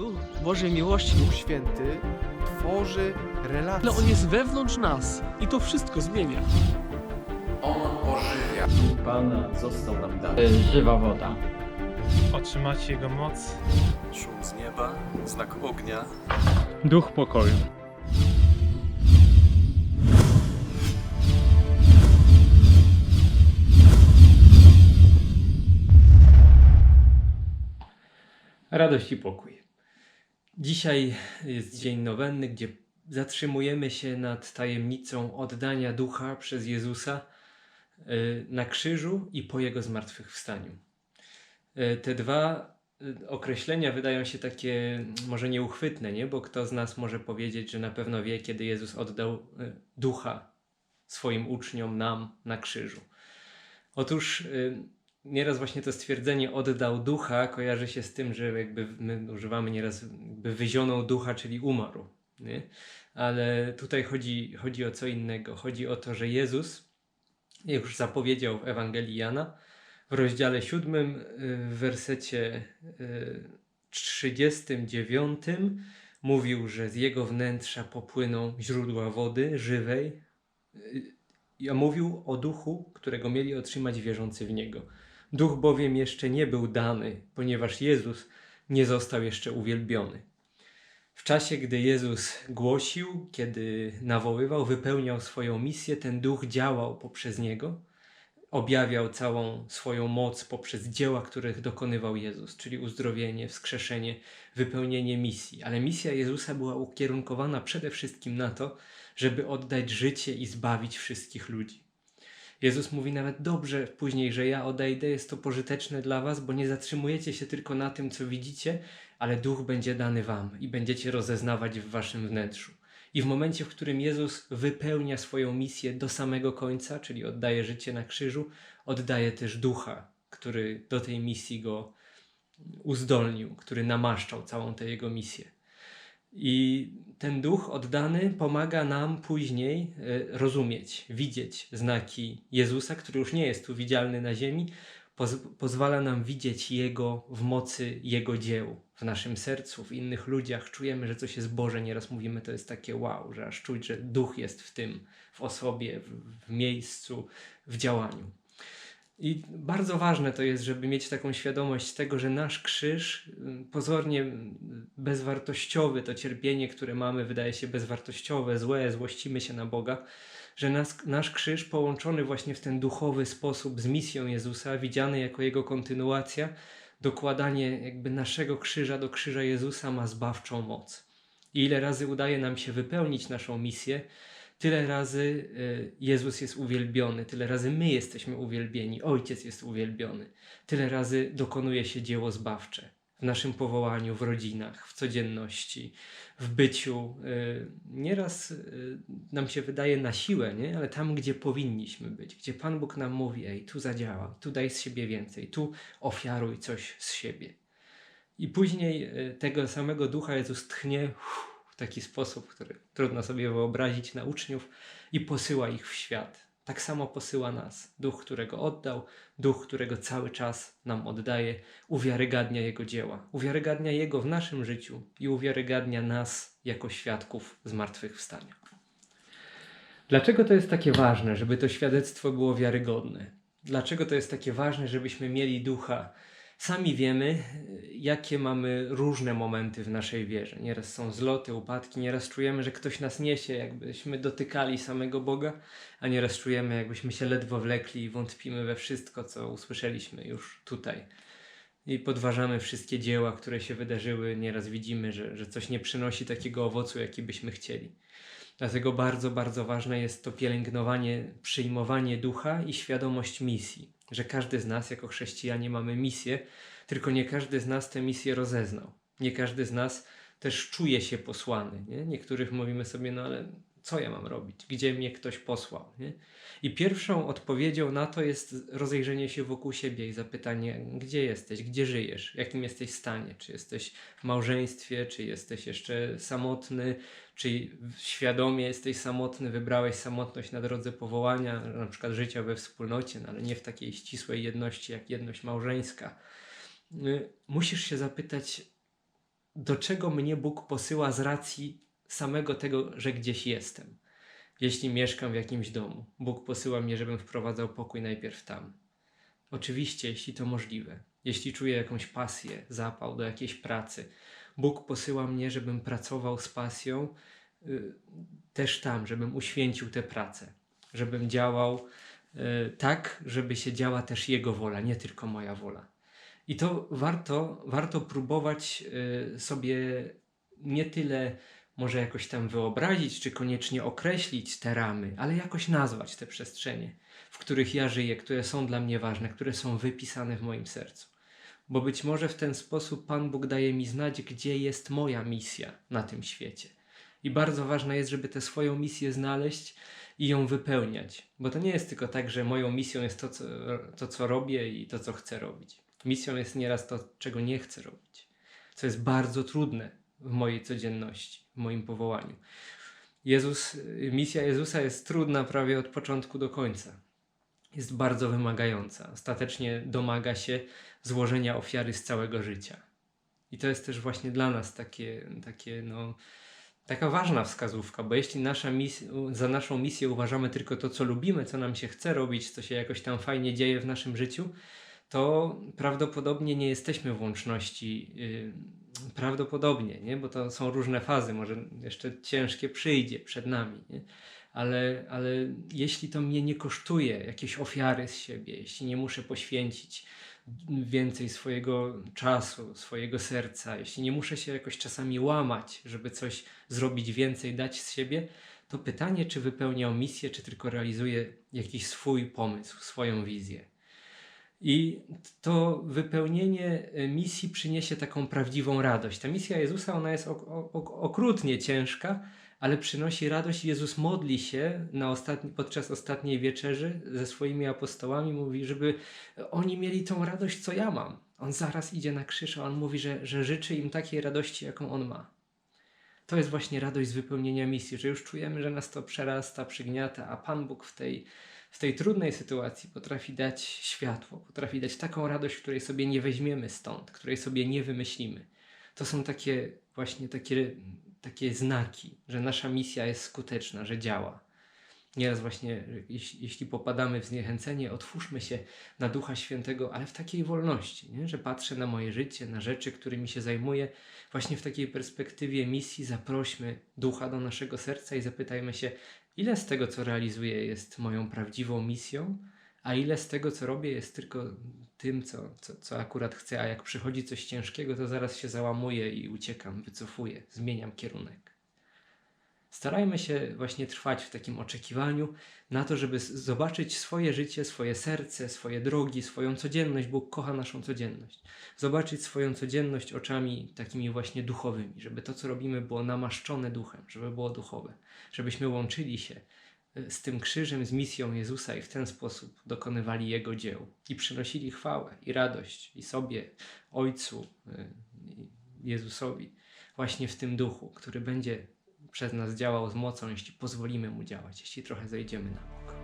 Duch Bożej miłości, Duch Święty tworzy relacje. ale On jest wewnątrz nas i to wszystko zmienia. On ożywia. Pana został nam dany. żywa woda. Otrzymacie Jego moc. Szum z nieba, znak ognia, Duch pokoju. Radość i pokój. Dzisiaj jest dzień nowenny, gdzie zatrzymujemy się nad tajemnicą oddania ducha przez Jezusa y, na krzyżu i po jego zmartwychwstaniu. Y, Te dwa y, określenia wydają się takie mm, może nieuchwytne, nie? bo kto z nas może powiedzieć, że na pewno wie, kiedy Jezus oddał ducha swoim uczniom, nam na krzyżu. Otóż nieraz właśnie to stwierdzenie oddał ducha kojarzy się z tym, że jakby my używamy nieraz jakby wyzionął ducha, czyli umarł. Nie? Ale tutaj chodzi, chodzi o co innego. Chodzi o to, że Jezus jak już zapowiedział w Ewangelii Jana w rozdziale 7 y, w wersecie y, 39 mówił, że z jego wnętrza popłyną źródła wody żywej. Y, A mówił o duchu, którego mieli otrzymać wierzący w niego. Duch bowiem jeszcze nie był dany, ponieważ Jezus nie został jeszcze uwielbiony. W czasie, gdy Jezus głosił, kiedy nawoływał, wypełniał swoją misję, ten duch działał poprzez niego, objawiał całą swoją moc poprzez dzieła, których dokonywał Jezus, czyli uzdrowienie, wskrzeszenie, wypełnienie misji. Ale misja Jezusa była ukierunkowana przede wszystkim na to, żeby oddać życie i zbawić wszystkich ludzi. Jezus mówi nawet dobrze później, że ja odejdę, jest to pożyteczne dla was, bo nie zatrzymujecie się tylko na tym, co widzicie, ale duch będzie dany wam i będziecie rozeznawać w waszym wnętrzu. I w momencie, w którym Jezus wypełnia swoją misję do samego końca, czyli oddaje życie na krzyżu, oddaje też ducha, który do tej misji go uzdolnił, który namaszczał całą tę jego misję. I ten duch oddany pomaga nam później e, rozumieć, widzieć znaki Jezusa, który już nie jest tu widzialny na ziemi, poz pozwala nam widzieć Jego w mocy Jego dzieł w naszym sercu, w innych ludziach. Czujemy, że coś jest Boże. Nieraz mówimy, to jest takie wow, że aż czuć, że duch jest w tym, w osobie, w, w miejscu, w działaniu. I bardzo ważne to jest, żeby mieć taką świadomość tego, że nasz krzyż, y, pozornie y, bezwartościowy, to cierpienie, które mamy, wydaje się bezwartościowe, złe, złościmy się na Boga, że nas, nasz krzyż połączony właśnie w ten duchowy sposób z misją Jezusa, widziany jako jego kontynuacja, dokładanie jakby naszego krzyża do krzyża Jezusa ma zbawczą moc. I ile razy udaje nam się wypełnić naszą misję, tyle razy y, Jezus jest uwielbiony, tyle razy my jesteśmy uwielbieni, Ojciec jest uwielbiony, tyle razy dokonuje się dzieło zbawcze w naszym powołaniu, w rodzinach, w codzienności, w byciu. y, Nieraz y, nam się wydaje na siłę, nie? ale tam, gdzie powinniśmy być, gdzie Pan Bóg nam mówi, ej, tu zadziałaj, tu daj z siebie więcej, tu ofiaruj coś z siebie. I później tego samego ducha Jezus tchnie uff, taki sposób, który trudno sobie wyobrazić na uczniów i posyła ich w świat. Tak samo posyła nas. Duch, którego oddał, duch, którego cały czas nam oddaje, uwiarygadnia Jego dzieła. Uwiarygadnia Jego w naszym życiu i uwiarygadnia nas jako świadków zmartwychwstania. Dlaczego to jest takie ważne, żeby to świadectwo było wiarygodne? Dlaczego to jest takie ważne, żebyśmy mieli ducha? Sami wiemy, jakie mamy różne momenty w naszej wierze. Nieraz są zloty, upadki, nieraz czujemy, że ktoś nas niesie, jakbyśmy dotykali samego Boga, a nieraz czujemy, jakbyśmy się ledwo wlekli i wątpimy we wszystko, co usłyszeliśmy już tutaj. I podważamy wszystkie dzieła, które się wydarzyły. Nieraz widzimy, że, że coś nie przynosi takiego owocu, jaki byśmy chcieli. Dlatego bardzo, bardzo ważne jest to pielęgnowanie, przyjmowanie ducha i świadomość misji. Że każdy z nas, jako chrześcijanie, mamy misję, tylko nie każdy z nas tę misję rozeznał. Nie każdy z nas też czuje się posłany. Nie? Niektórych mówimy sobie, no ale co ja mam robić? Gdzie mnie ktoś posłał? Nie? I pierwszą odpowiedzią na to jest rozejrzenie się wokół siebie i zapytanie, gdzie jesteś, gdzie żyjesz, jakim jesteś stanie, czy jesteś w małżeństwie, czy jesteś jeszcze samotny, czy świadomie jesteś samotny, wybrałeś samotność na drodze powołania, na przykład życia we wspólnocie, no ale nie w takiej ścisłej jedności jak jedność małżeńska. Y, Musisz się zapytać, do czego mnie Bóg posyła z racji samego tego, że gdzieś jestem. Jeśli mieszkam w jakimś domu, Bóg posyła mnie, żebym wprowadzał pokój najpierw tam. Oczywiście, jeśli to możliwe, jeśli czuję jakąś pasję, zapał do jakiejś pracy, Bóg posyła mnie, żebym pracował z pasją y, też tam, żebym uświęcił tę pracę, żebym działał y, tak, żeby się działa też Jego wola, nie tylko moja wola. I to warto, warto próbować y, sobie nie tyle może jakoś tam wyobrazić, czy koniecznie określić te ramy, ale jakoś nazwać te przestrzenie, w których ja żyję, które są dla mnie ważne, które są wypisane w moim sercu. Bo być może w ten sposób Pan Bóg daje mi znać, gdzie jest moja misja na tym świecie. I bardzo ważne jest, żeby tę swoją misję znaleźć i ją wypełniać. Bo to nie jest tylko tak, że moją misją jest to, co, to, co robię i to, co chcę robić. Misją jest nieraz to, czego nie chcę robić, co jest bardzo trudne w mojej codzienności, moim powołaniu. Jezus, misja Jezusa jest trudna prawie od początku do końca. Jest bardzo wymagająca. Ostatecznie domaga się złożenia ofiary z całego życia. I to jest też właśnie dla nas takie, takie no, taka ważna wskazówka, bo jeśli nasza mis- za naszą misję uważamy tylko to, co lubimy, co nam się chce robić, co się jakoś tam fajnie dzieje w naszym życiu, to prawdopodobnie nie jesteśmy w łączności. Yy, prawdopodobnie, nie? bo to są różne fazy, może jeszcze ciężkie przyjdzie przed nami. Nie? Ale, ale jeśli to mnie nie kosztuje jakiejś ofiary z siebie, jeśli nie muszę poświęcić więcej swojego czasu, swojego serca, jeśli nie muszę się jakoś czasami łamać, żeby coś zrobić więcej, dać z siebie, to pytanie, czy wypełniam misję, czy tylko realizuję jakiś swój pomysł, swoją wizję. I to wypełnienie e, misji przyniesie taką prawdziwą radość. Ta misja Jezusa, ona jest ok- ok- okrutnie ciężka, ale przynosi radość. Jezus modli się na ostatni, podczas ostatniej wieczerzy ze swoimi apostołami, mówi, żeby oni mieli tą radość, co ja mam. On zaraz idzie na krzyż, a on mówi, że, że życzy im takiej radości, jaką on ma. To jest właśnie radość z wypełnienia misji, że już czujemy, że nas to przerasta, przygniata, a Pan Bóg w tej, w tej trudnej sytuacji potrafi dać światło, potrafi dać taką radość, której sobie nie weźmiemy stąd, której sobie nie wymyślimy. To są takie właśnie takie, takie znaki, że nasza misja jest skuteczna, że działa. Nieraz właśnie, jeśli, popadamy w zniechęcenie, otwórzmy się na Ducha Świętego, ale w takiej wolności, nie? że patrzę na moje życie, na rzeczy, którymi się zajmuję. Właśnie w takiej perspektywie misji zaprośmy Ducha do naszego serca i zapytajmy się, ile z tego, co realizuję, jest moją prawdziwą misją, a ile z tego, co robię, jest tylko tym, co, co, co akurat chcę, a jak przychodzi coś ciężkiego, to zaraz się załamuję i uciekam, wycofuję, zmieniam kierunek. Starajmy się właśnie trwać w takim oczekiwaniu na to, żeby zobaczyć swoje życie, swoje serce, swoje drogi, swoją codzienność. Bóg kocha naszą codzienność. Zobaczyć swoją codzienność oczami takimi właśnie duchowymi, żeby to, co robimy, było namaszczone duchem, żeby było duchowe, żebyśmy łączyli się y, z tym krzyżem, z misją Jezusa i w ten sposób dokonywali Jego dzieł i przynosili chwałę i radość i sobie, Ojcu, y, Jezusowi, właśnie w tym duchu, który będzie przez nas działał z mocą, jeśli pozwolimy mu działać, jeśli trochę zejdziemy na bok.